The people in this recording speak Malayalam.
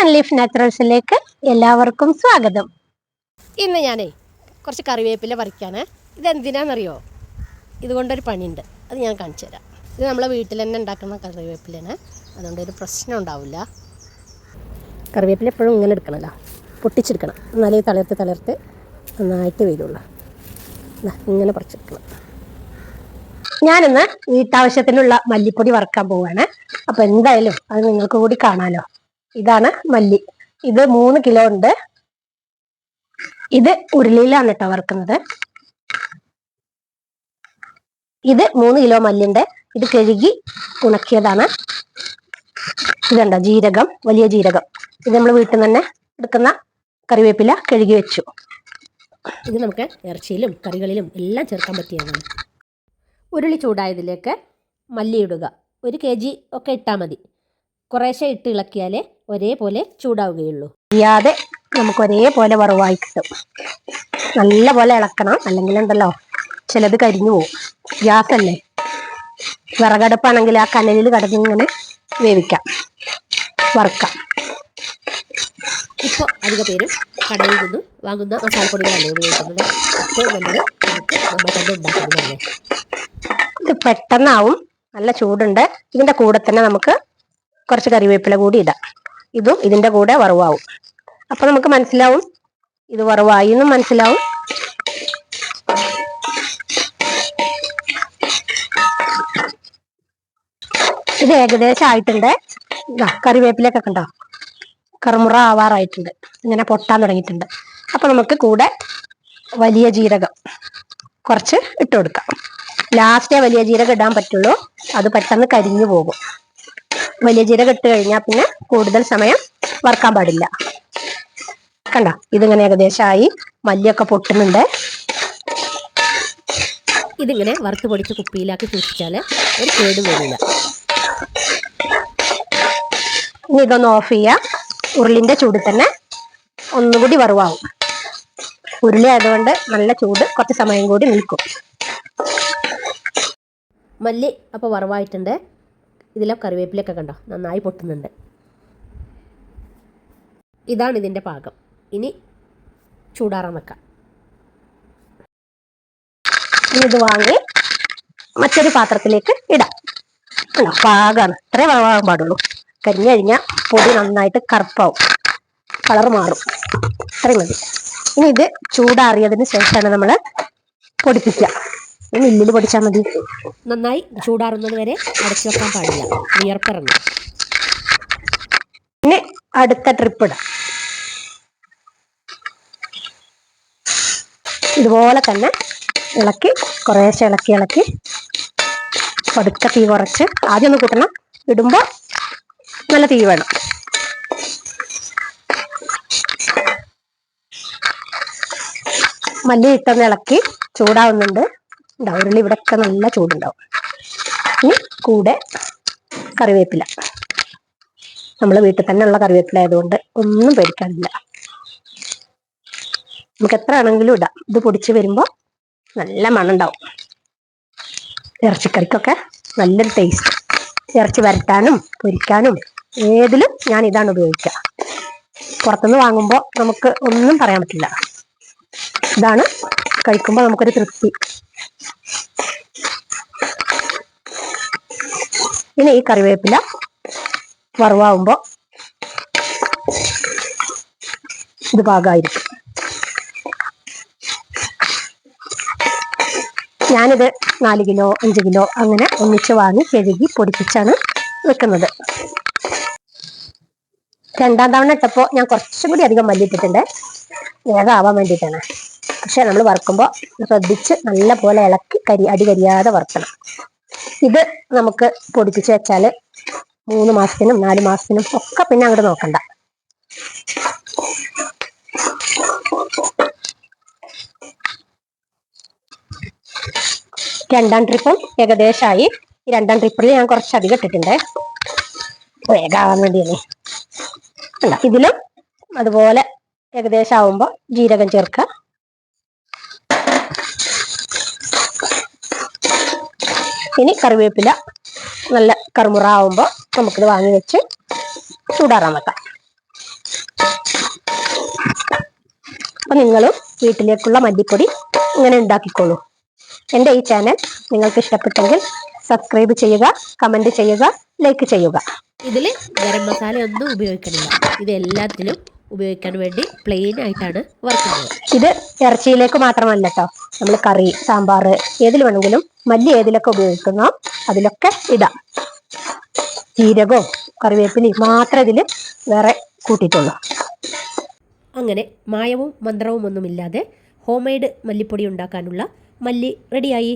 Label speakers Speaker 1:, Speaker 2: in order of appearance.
Speaker 1: ആൻഡ് ലീഫ് നാച്ചുറൽസിലേക്ക് എല്ലാവർക്കും സ്വാഗതം.
Speaker 2: ഇന്ന് ഞാനേ കുറച്ച് കറിവേപ്പില പറിക്കാനേ. ഇതെന്തിനാണെന്നറിയോ ഇതുകൊണ്ടൊരു പണിയുണ്ട്. അത് ഞാൻ കാണിച്ചു തരാം. ഇത് നമ്മളെ വീട്ടിൽ തന്നെ ഉണ്ടാക്കുന്ന കറിവേപ്പിലാണ് അതുകൊണ്ട് ഒരു പ്രശ്നം ഉണ്ടാവില്ല. കറിവേപ്പില എപ്പോഴും ഇങ്ങനെ എടുക്കണമല്ലോ പൊട്ടിച്ചെടുക്കണം. എന്നാലേ തളർത്ത് തളർത്ത് നന്നായിട്ട് വരുള്ളൂ. ഇങ്ങനെ പറിച്ചെടുക്കണം.
Speaker 1: ഞാനിന്ന് വീട്ടാവശ്യത്തിനുള്ള മല്ലിപ്പൊടി വറക്കാൻ പോവാണ്. അപ്പൊ എന്തായാലും അത് നിങ്ങൾക്ക് കൂടി കാണാലോ. ഇതാണ് മല്ലി. ഇത് മൂന്ന് കിലോ ഉണ്ട്. ഇത് ഉരുളിയിലാണ് കേട്ടോ വറുക്കുന്നത്. ഇത് മൂന്ന് കിലോ മല്ലിണ്ട് ഇത് കഴുകി ഉണക്കിയതാണ്. ഇതുണ്ടോ? ജീരകം വലിയ ജീരകം. ഇത് നമ്മൾ വീട്ടിൽ നിന്ന് തന്നെ എടുക്കുന്ന കറിവേപ്പില കഴുകി വെച്ചു.
Speaker 2: ഇത് നമുക്ക് ഇറച്ചിയിലും കറികളിലും എല്ലാം ചേർക്കാൻ പറ്റിയതാണ്. ഉരുളി ചൂടായതിലേക്ക് മല്ലി ഇടുക. ഒരു കെ ജി ഒക്കെ ഇട്ടാൽ മതി. കുറേശ്ശെ ഇട്ട് ഇളക്കിയാലേ ഒരേപോലെ ചൂടാവുകയുള്ളൂ.
Speaker 1: അറിയാതെ നമുക്ക് ഒരേപോലെ വറവായി കിട്ടും. നല്ല പോലെ ഇളക്കണം. അല്ലെങ്കിൽ ഉണ്ടല്ലോ ചിലത് കരിഞ്ഞു പോകും ഗ്യാസ് അല്ലേ? വിറകടുപ്പാണെങ്കിൽ ആ കനലിൽ കിടന്ന് ഇങ്ങനെ വേവിക്കാം. വറുക്കാം.
Speaker 2: ഇപ്പോൾ അധിക പേരും കടയിൽ നിന്നും വാങ്ങുന്ന മസാലപ്പൊടികളല്ലേ ഉപയോഗിക്കുന്നത്? അപ്പോൾ നമ്മൾ നമുക്ക് നമ്മൾ തന്നെ ഉണ്ടാക്കുന്നതല്ലേ?
Speaker 1: ഇത് പെട്ടെന്നാവും. നല്ല ചൂടുണ്ട്. ഇതിന്റെ കൂടെ തന്നെ നമുക്ക് കുറച്ച് കറിവേപ്പില കൂടി ഇടാം. ഇതും ഇതിന്റെ കൂടെ വറവാവും. അപ്പൊ നമുക്ക് മനസ്സിലാവും? ഇത് വറവായി എന്നും മനസ്സിലാവും? ഇത് ഏകദേശം ആയിട്ടുണ്ട്. കറിവേപ്പിലൊക്കെ കണ്ടോ? കറുമുറ ആവാറായിട്ടുണ്ട്. ഇങ്ങനെ പൊട്ടാൻ തുടങ്ങിയിട്ടുണ്ട്. അപ്പൊ നമുക്ക് കൂടെ വലിയ ജീരകം കുറച്ച് ഇട്ട് കൊടുക്കാം. ലാസ്റ്റേ വലിയ ജീരകം ഇടാൻ പറ്റുള്ളൂ. അത് പെട്ടെന്ന് കരിഞ്ഞു പോകും. വലിയ ജീരകം ഇട്ട് കഴിഞ്ഞാൽ പിന്നെ കൂടുതൽ സമയം വറുക്കാൻ പാടില്ല. കണ്ട? ഇതിങ്ങനെ ഏകദേശമായി മല്ലിയൊക്കെ പൊട്ടുന്നുണ്ട്.
Speaker 2: ഇതിങ്ങനെ വറുത്ത് പൊടിച്ച് കുപ്പിയിലാക്കി സൂക്ഷിച്ചാൽ ഒരു കേട് വരില്ല.
Speaker 1: ഇനി ഇതൊന്ന് ഓഫ് ചെയ്യാം. ഉരുളിന്റെ ചൂട് തന്നെ ഒന്നുകൂടി വറുവാകും ഉരുളി ആയതുകൊണ്ട് നല്ല ചൂട് കുറച്ച് സമയം കൂടി നിൽക്കും.
Speaker 2: മല്ലി അപ്പോൾ വറവായിട്ടുണ്ട്. ഇതിലെ കറിവേപ്പിലൊക്കെ കണ്ടോ? നന്നായി പൊട്ടുന്നുണ്ട്. ഇതാണ് ഇതിന്റെ പാകം. ഇനി ചൂടാറാൻ വെക്കാം.
Speaker 1: ഇത് വാങ്ങി മറ്റൊരു പാത്രത്തിലേക്ക് ഇടാം. കണ്ടോ പാകാണ്. ഇത്രേ വറവാകാൻ പാടുള്ളൂ. കരിഞ്ഞു കഴിഞ്ഞാൽ പൊടി നന്നായിട്ട് കറുപ്പാവും. കളർ മാറും. ഇത്രയും മതി. ഇനി ഇത് ചൂടാറിയതിന് ശേഷമാണ് നമ്മൾ പൊടിപ്പിക്കുക. ഈ പഠിച്ചാൽ മതി.
Speaker 2: നന്നായി ചൂടാറുന്നത് വരെ അടച്ചു വെക്കാൻ പാടില്ല. വിയർപ്പിറങ്ങും.
Speaker 1: പിന്നെ അടുത്ത ട്രിപ്പ് ഇടാം. ഇതുപോലെ തന്നെ ഇളക്കി കുറേശ്ശെ ഇളക്കി ഇളക്കി പടുക്ക തീ കുറച്ച് ആദ്യം ഒന്ന് കൂട്ടണം. ഇടുമ്പോൾ നല്ല തീ വേണം. മല്ലി ഇട്ടൊന്ന് ഇളക്കി ചൂടാവുന്നുണ്ട്. ഉണ്ടാവും ഉരുളി ഇവിടെയൊക്കെ നല്ല ചൂടുണ്ടാവും. ഇനി കൂടെ കറിവേപ്പില. നമ്മൾ വീട്ടിൽ തന്നെ ഉള്ള കറിവേപ്പില ആയതുകൊണ്ട് ഒന്നും പേടിക്കാനില്ല. നമുക്ക് എത്ര ആണെങ്കിലും ഇടാം. ഇത് പൊടിച്ച് വരുമ്പോൾ നല്ല മണുണ്ടാവും ഇറച്ചിക്കറിക്കൊക്കെ നല്ലൊരു ടേസ്റ്റ് ഇറച്ചി വരട്ടാനും പൊരിക്കാനും ഏതിലും ഞാൻ ഇതാണ് ഉപയോഗിക്കുക. പുറത്തുനിന്ന് വാങ്ങുമ്പോൾ നമുക്ക് ഒന്നും പറയാൻ പറ്റില്ല. ഇതാണ് കഴിക്കുമ്പോൾ നമുക്കൊരു തൃപ്തി. ഇനി ഈ കറിവേപ്പില വറുവാകുമ്പോ ഇത് പാകമായിരിക്കും ഞാനിത് നാല് കിലോ അഞ്ച് കിലോ അങ്ങനെ ഒന്നിച്ച് വാങ്ങി കഴുകി പൊടിപ്പിച്ചാണ് വെക്കുന്നത്. രണ്ടാം തവണ ഇട്ടപ്പോൾ ഞാൻ കുറച്ചും കൂടി അധികം മല്ലി ഇട്ടിട്ടുണ്ട്. വേഗമാവാൻ വേണ്ടിയിട്ടാണ്. പക്ഷെ നമ്മൾ വറുക്കുമ്പോൾ ശ്രദ്ധിച്ച് നല്ല പോലെ ഇളക്കി കരി അടി കരിയാതെ വറുക്കണം. ഇത് നമുക്ക് പൊടിപ്പിച്ച് വെച്ചാൽ മൂന്ന് മാസത്തിനും നാല് മാസത്തിനും ഒക്കെ പിന്നെ അങ്ങോട്ട് നോക്കണ്ട. രണ്ടാം ട്രിപ്പും ഏകദേശമായി ഈ രണ്ടാം ട്രിപ്പിൽ ഞാൻ കുറച്ച് അധികം ഇട്ടിട്ടുണ്ട്. വേഗാവാൻ വേണ്ടിയല്ലേ ഇതിലും അതുപോലെ ഏകദേശം ആവുമ്പോൾ ജീരകം ചേർക്കുക. ഇനി കറിവേപ്പില നല്ല കറുമുറ ആവുമ്പോൾ നമുക്കിത് വാങ്ങി വെച്ച് ചൂടാറാൻ വെക്കാം. അപ്പൊ നിങ്ങളും വീട്ടിലേക്കുള്ള മല്ലിപ്പൊടി ഇങ്ങനെ ഉണ്ടാക്കിക്കോളൂ. എന്റെ ഈ ചാനൽ നിങ്ങൾക്ക് ഇഷ്ടപ്പെട്ടെങ്കിൽ സബ്സ്ക്രൈബ് ചെയ്യുക കമന്റ് ചെയ്യുക ലൈക്ക് ചെയ്യുക.
Speaker 2: ഇതിൽ ഗരം മസാല ഒന്നും ഉപയോഗിക്കണില്ല. ഇത് എല്ലാത്തിലും ഉപയോഗിക്കാൻ വേണ്ടി പ്ലെയിൻ ആയിട്ടാണ് വറുക്കുന്നത്
Speaker 1: ഇത് ഇറച്ചിയിലേക്ക് മാത്രമല്ല കേട്ടോ നമ്മൾ കറി സാമ്പാർ ഏതിൽ വേണമെങ്കിലും മല്ലി ഏതിലൊക്കെ ഉപയോഗിക്കുന്നോ അതിലൊക്കെ ഇടാം. ജീരകവും കറിവേപ്പിലയും മാത്രം ഇതിൽ വേറെ കൂട്ടിയിട്ടുള്ളൂ.
Speaker 2: അങ്ങനെ മായവും മന്ത്രവും ഒന്നുമില്ലാതെ ഹോം മെയ്ഡ് മല്ലിപ്പൊടി ഉണ്ടാക്കാനുള്ള മല്ലി റെഡിയായി